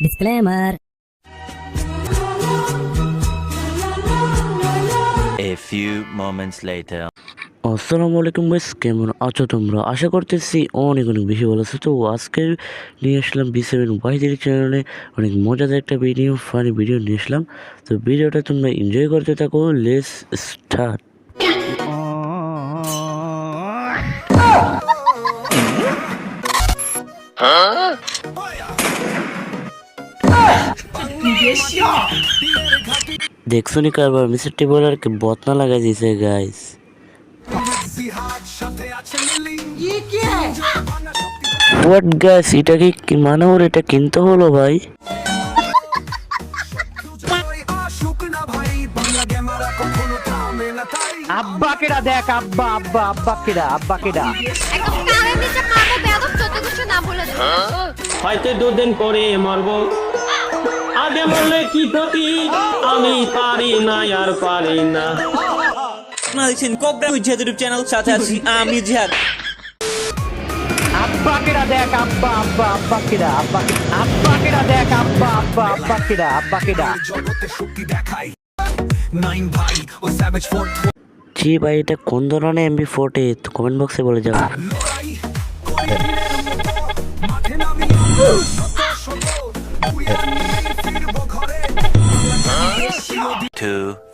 Disclaimer. A few moments later. আসসালামু আলাইকুম guys কেমন আছো তোমরা? আশা করতেছি অনেক অনেক বেশি ভালো আছো। তো আজকে নিয়ে আসলাম বি সেভেন ওয়াইজির চ্যানেলে অনেক মজাদার একটা ভিডিও ফানি ভিডিও নিয়ে আসলাম। তো ভিডিওটা তোমরা এনজয় করতে থাকো লেস স্টার্ট দেখছ নি কারবার? মিস্টার টেবলারকে বতনা লাগাই দিছে গাইস হোয়াট গাইস এটা কি কি মানে ওর এটা কিনতে হলো ভাই? আব্বা কেডা দেখ আব্বা আব্বা আব্বা কেডা আব্বা কেডা একদম কানের নিচে মারবো বেয়াদব যত কিছু না বলে দেবো। হয়তো দুদিন পরে মরব। আগে মরলে কি ক্ষতি আমি পারি না আর পারি না আপনারা দেখছেন কোবরা জিহাদ ইউটিউব চ্যানেল সাথে আছি আমি জিহাদ আব্বা কেডা দেখ আব্বা আব্বা আব্বা কেডা আব্বা আব্বা কেডা দেখ আব্বা আব্বা আব্বা কেডা আব্বা কেডা জি ভাই এটা কোন ধরনের এমবি ফোর্টে কমেন্ট বক্সে বলে যাও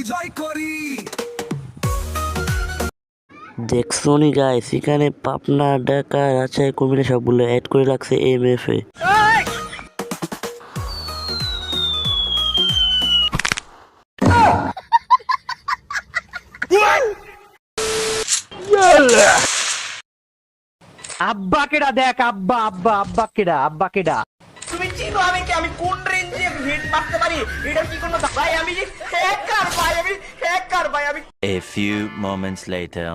বিজয় করি দেখছ নি গাইস এখানে পাবনা ঢাকা রাজশাহী কুমিল্লা সবগুলো অ্যাড করে রাখছে এম এফ এ আব্বা কেডা দেখ আব্বা আব্বা আব্বা কেডা আব্বা কেডা। তুমি চিনো আমি কি আমি কোন হিট মারতে পারি এটা কি কোনো ভাই আমি হ্যাকার ভাই আমি হ্যাকার ভাই আমি A few moments later.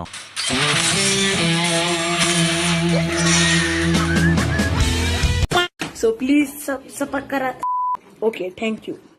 So please sub subscribe. Okay, thank you.